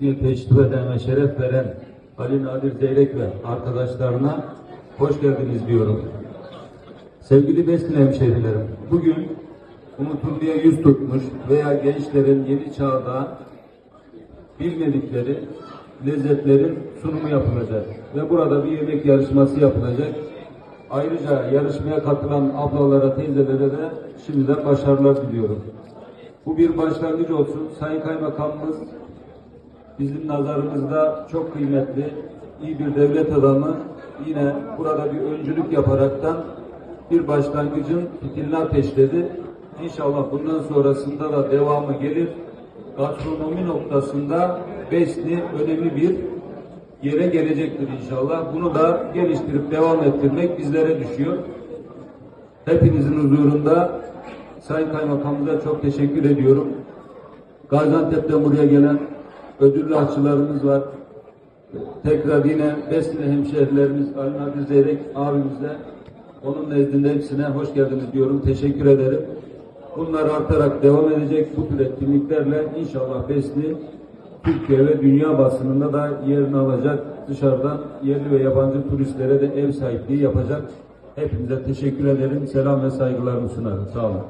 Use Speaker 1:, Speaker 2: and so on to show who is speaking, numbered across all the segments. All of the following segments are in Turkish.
Speaker 1: teşrif eden ve şeref veren Ali Nadir Zeyrek ve arkadaşlarına hoş geldiniz diyorum. Sevgili Besni hemşehrilerim, bugün unutulmaya yüz tutmuş veya gençlerin yeni çağda bilmedikleri lezzetlerin sunumu yapılacak ve burada bir yemek yarışması yapılacak. Ayrıca yarışmaya katılan ablalara, teyzelere de şimdiden başarılar diliyorum. Bu bir başlangıç olsun. Sayın Kaymakamımız bizim nazarımızda çok kıymetli, iyi bir devlet adamı yine burada bir öncülük yaparaktan bir başlangıcın fitilini ateşledi. İnşallah bundan sonrasında da devamı gelir. Gastronomi noktasında Besni önemli bir yere gelecektir inşallah. Bunu da geliştirip devam ettirmek bizlere düşüyor. Hepinizin huzurunda Sayın Kaymakamımıza çok teşekkür ediyorum. Gaziantep'ten buraya gelen ödüllü aşçılarımız var. Tekrar yine Besni hemşehrilerimiz Ali Nadir Zeyrek abimize onun nezdinde hepsine hoş geldiniz diyorum. Teşekkür ederim. Bunlar artarak devam edecek bu tür etkinliklerle inşallah Besni Türkiye ve dünya basınında da yerini alacak. Dışarıdan yerli ve yabancı turistlere de ev sahipliği yapacak. Hepinize teşekkür ederim. Selam ve saygılarımı sunarım. Sağ olun.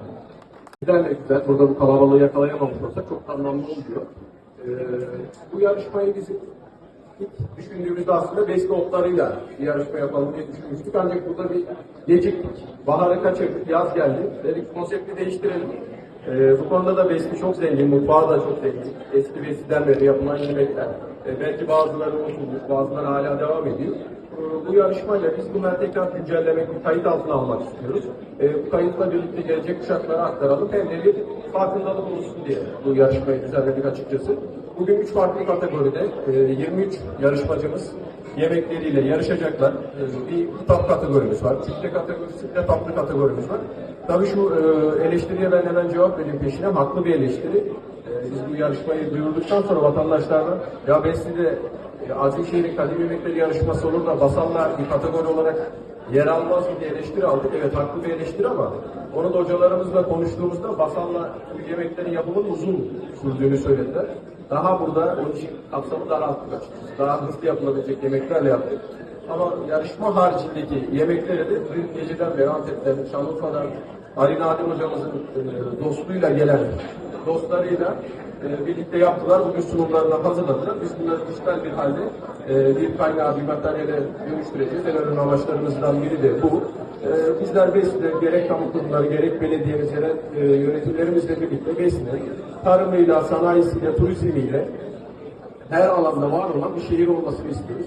Speaker 2: Güzel güzel. Burada bu kalabalığı yakalayamamış olsak çok anlamlı oluyor. Ee, bu yarışmayı bizim ilk düşündüğümüzde aslında besle otlarıyla bir yarışma yapalım diye düşünmüştük. Ancak burada bir geciktik. Baharı kaçırdık, yaz geldi. Dedik konsepti değiştirelim. Ee, bu konuda da besli çok zengin, mutfağı da çok zengin. Eski besiden beri yapılan yemekler. Ee, belki bazıları unutulmuş, bazıları hala devam ediyor. Ee, bu yarışmayla biz bunları tekrar güncellemek, bir kayıt altına almak istiyoruz. Ee, bu kayıtla birlikte gelecek kuşaklara aktaralım. Hem de bir farkındalık olsun diye bu yarışmayı düzenledik açıkçası. Bugün üç farklı kategoride e, 23 yarışmacımız yemekleriyle yarışacaklar. Ee, Bir kitap kategorimiz var, çifte kategorisi, de tatlı kategorimiz var. Tabii şu e, eleştiriye ben hemen cevap vereyim peşine. Haklı bir eleştiri. Ee, Biz bu yarışmayı duyurduktan sonra vatandaşlardan ya Besli'de e, Azizşehir'in kadim yemekleri yarışması olur da Basal'la bir kategori olarak yer almaz diye eleştiri aldık. Evet haklı bir eleştiri ama onu da hocalarımızla konuştuğumuzda Basal'la bu yemeklerin yapımının uzun sürdüğünü söylediler. Daha burada onun için kapsamı daha attık açıkçası. Daha hızlı yapılabilecek yemeklerle yaptık. Ama yarışma haricindeki yemekleri de dün geceden beri Antep'ten, Şanlıurfa'dan Ali Nadir hocamızın e, dostluğuyla gelen dostlarıyla e, birlikte yaptılar. Bugün sunumlarına hazırladılar. Biz bunları dijital bir halde e, bir kaynağı, bir materyale dönüştüreceğiz. En önemli amaçlarımızdan biri de bu. Bizler BES'le gerek kamu kurumları, gerek belediyemiz, gerek e, yönetimlerimizle birlikte BES'le tarımıyla, sanayisiyle, turizmiyle her alanda var olan bir şehir olmasını istiyoruz.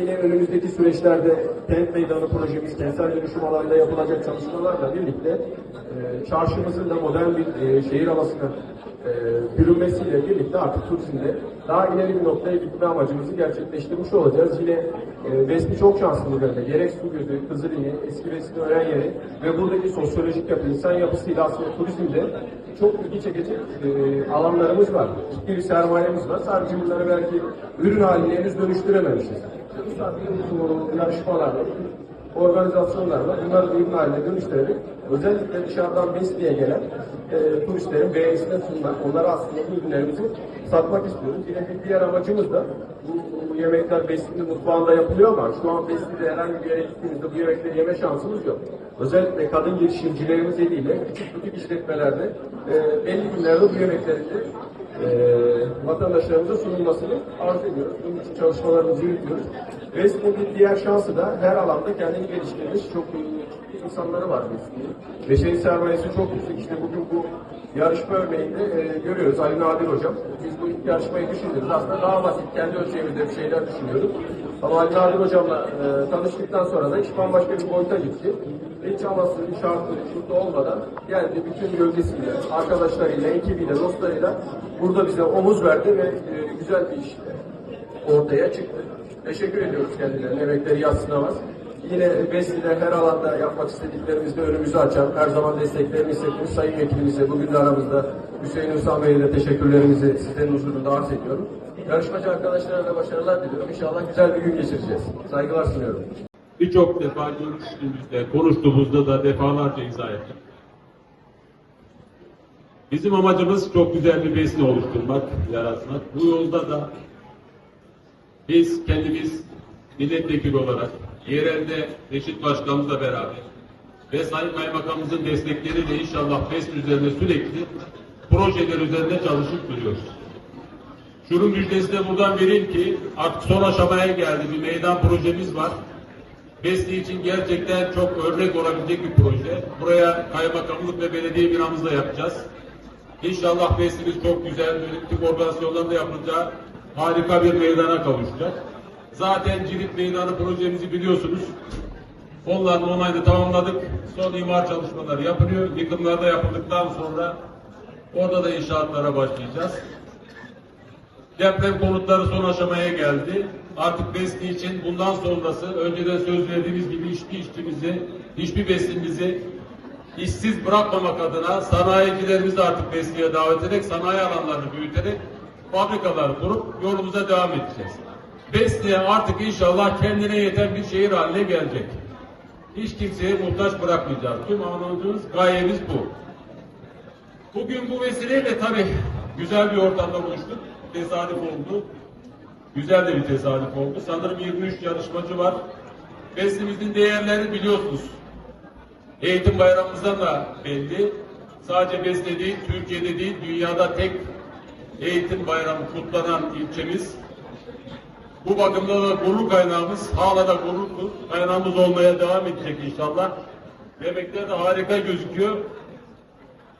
Speaker 2: Yine önümüzdeki süreçlerde kent meydanı projemiz, kentsel dönüşüm alanında yapılacak çalışmalarla birlikte e, çarşımızın da modern bir e, şehir havasına e, bürünmesiyle birlikte artık turizmde daha ileri bir noktaya gitme amacımızı gerçekleştirmiş olacağız. Yine e, Besni çok şanslı bu bölge. Gerek su gözü, Kızılini, eski Besni öğren yeri ve buradaki sosyolojik yapı, insan yapısıyla aslında turizmde çok ilgi çekici e, alanlarımız var. Ciddi bir sermayemiz var. Sadece bunları belki ürün haline henüz dönüştürememişiz. Bu saatte bu yarışmalarla, organizasyonlarla bunları ürün haline dönüştürerek özellikle dışarıdan Besli'ye gelen e, turistlerin beğenisine sunmak, onlara aslında bu ürünlerimizi satmak istiyoruz. Yine bir diğer amacımız da bu, bu yemekler Besli'nin mutfağında yapılıyor ama şu an Besli'de herhangi bir yere gittiğimizde bu yemekleri yeme şansımız yok. Özellikle kadın girişimcilerimiz eliyle küçük butik işletmelerde e, belli günlerde bu yemeklerin de e, vatandaşlarımıza sunulmasını arzu ediyoruz. Bunun için çalışmalarımızı yürütüyoruz. Bir diğer şansı da her alanda kendini geliştirmiş çok insanları var Resmin. Beşeri sermayesi çok yüksek. İşte bugün bu yarışma örneğinde e, görüyoruz Ali Nadir Hocam. Biz bu yarışmayı düşündük. Aslında daha basit kendi ölçeğimizde bir şeyler düşünüyorduk. Ama Ali Nadir Hocam'la e, tanıştıktan sonra da iş bambaşka bir boyuta gitti. Hiç havası, şartı, şurada olmadan geldi bütün gölgesiyle, arkadaşlarıyla, ekibiyle, dostlarıyla burada bize omuz verdi ve e, güzel bir iş ortaya çıktı. Teşekkür ediyoruz kendilerine. Emekleri yatsınamaz. Yine Besli'de her alanda yapmak istediklerimizde önümüzü açan, her zaman desteklerini hissettiğimiz Sayın Vekilimize, bugün de aramızda Hüseyin Ünsal Bey'e de teşekkürlerimizi sizlerin huzurunda arz ediyorum. Yarışmacı arkadaşlara da başarılar diliyorum. İnşallah güzel bir gün geçireceğiz. Saygılar sunuyorum.
Speaker 3: Birçok defa görüştüğümüzde, konuştuğumuzda da defalarca izah ettik. Bizim amacımız çok güzel bir besle oluşturmak, yaratmak. Bu yolda da biz kendimiz milletvekili olarak yerelde Reşit Başkanımızla beraber ve Sayın Kaymakamımızın destekleriyle inşallah BES üzerinde sürekli projeler üzerinde çalışıp duruyoruz. Şunun müjdesini de buradan vereyim ki artık son aşamaya geldi. Bir meydan projemiz var. Besli için gerçekten çok örnek olabilecek bir proje. Buraya kaymakamlık ve belediye binamızda yapacağız. İnşallah Beslimiz çok güzel, yönetim organizasyonlarında yapılacağı harika bir meydana kavuşacak. Zaten Cirit Meydanı projemizi biliyorsunuz. Onların onayını tamamladık. Son imar çalışmaları yapılıyor. Yıkımlar da yapıldıktan sonra orada da inşaatlara başlayacağız. Deprem konutları son aşamaya geldi. Artık besli için bundan sonrası önceden söz verdiğimiz gibi hiçbir işçimizi, hiçbir beslimizi işsiz bırakmamak adına sanayicilerimizi artık besliye davet ederek sanayi alanlarını büyüterek fabrikalar kurup yolumuza devam edeceğiz. Besliye artık inşallah kendine yeten bir şehir haline gelecek. Hiç kimseye muhtaç bırakmayacağız. Tüm anladığımız gayemiz bu. Bugün bu vesileyle tabii güzel bir ortamda buluştuk. Tesadüf oldu. Güzel de bir tesadüf oldu. Sanırım 23 yarışmacı var. Beslimizin değerlerini biliyorsunuz. Eğitim bayramımızdan da belli. Sadece Besle değil, Türkiye'de değil, dünyada tek eğitim bayramı kutlanan ilçemiz. Bu bakımda da gurur kaynağımız, hala da gurur kaynağımız olmaya devam edecek inşallah. Yemekler de harika gözüküyor.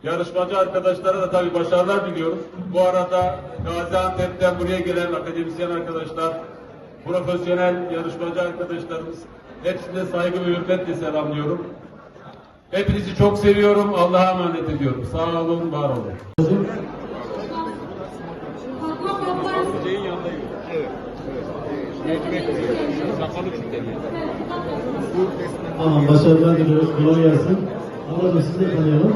Speaker 3: Yarışmacı arkadaşlara da tabii başarılar diliyoruz. Bu arada Gaziantep'ten buraya gelen akademisyen arkadaşlar, profesyonel yarışmacı arkadaşlarımız, hepsine saygı ve hürmetle selamlıyorum. Hepinizi çok seviyorum. Allah'a emanet ediyorum. Sağ olun, var olun.
Speaker 4: Tamam, başarılar diliyoruz. Kolay gelsin. Ablacığım sizi de tanıyalım.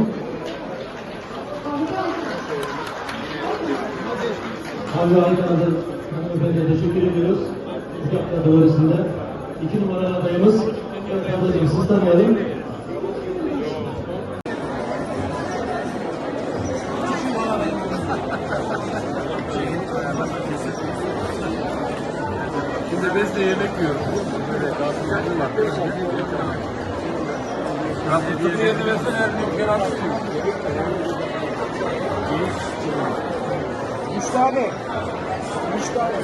Speaker 4: Abi Ankara'dan hanımefendiye teşekkür ediyoruz. Uçaklar doğrusunda. İki numaralı adayımız. Ablacığım sizi tanıyalım.
Speaker 2: Yiyoruz. Böyle gazetelerim var. Gazetelerini yerine versene her bir kere Üç tane. Üç tane.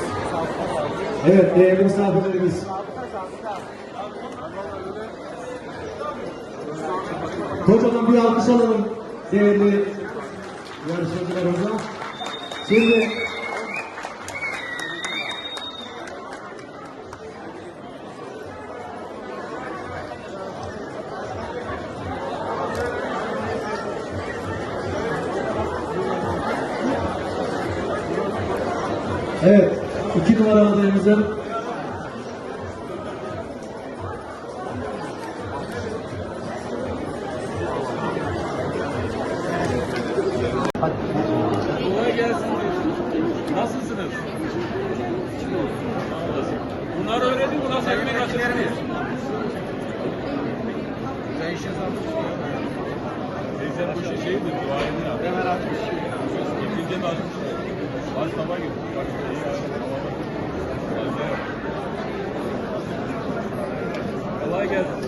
Speaker 4: Evet, değerli misafirlerimiz. Kocaman bir alkış alalım değerli yarışmacılarımıza. Şimdi Evet, iki numaralı adayımızın
Speaker 3: Kolay gelsin. Nasılsınız? Bunları öğrendin mi? Nasıl ekmek açıyorsunuz? Teyzem bu işe şeydir, duayeni yap. Hemen açmış. İkinci de açmış. Az sabah gittim. Bak, iyi ya. Kolay gelsin.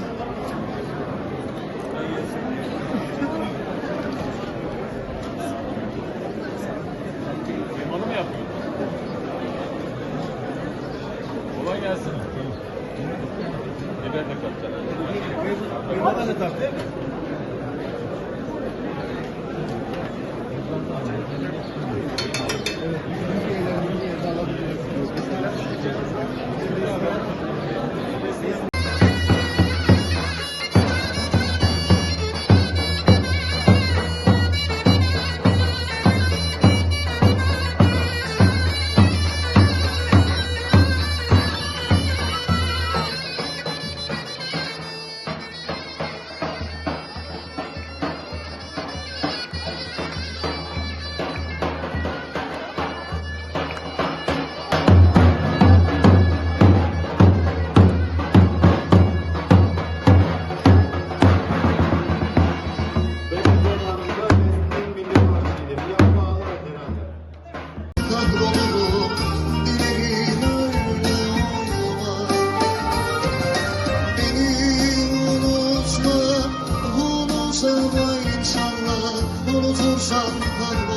Speaker 3: 走
Speaker 5: 上坡路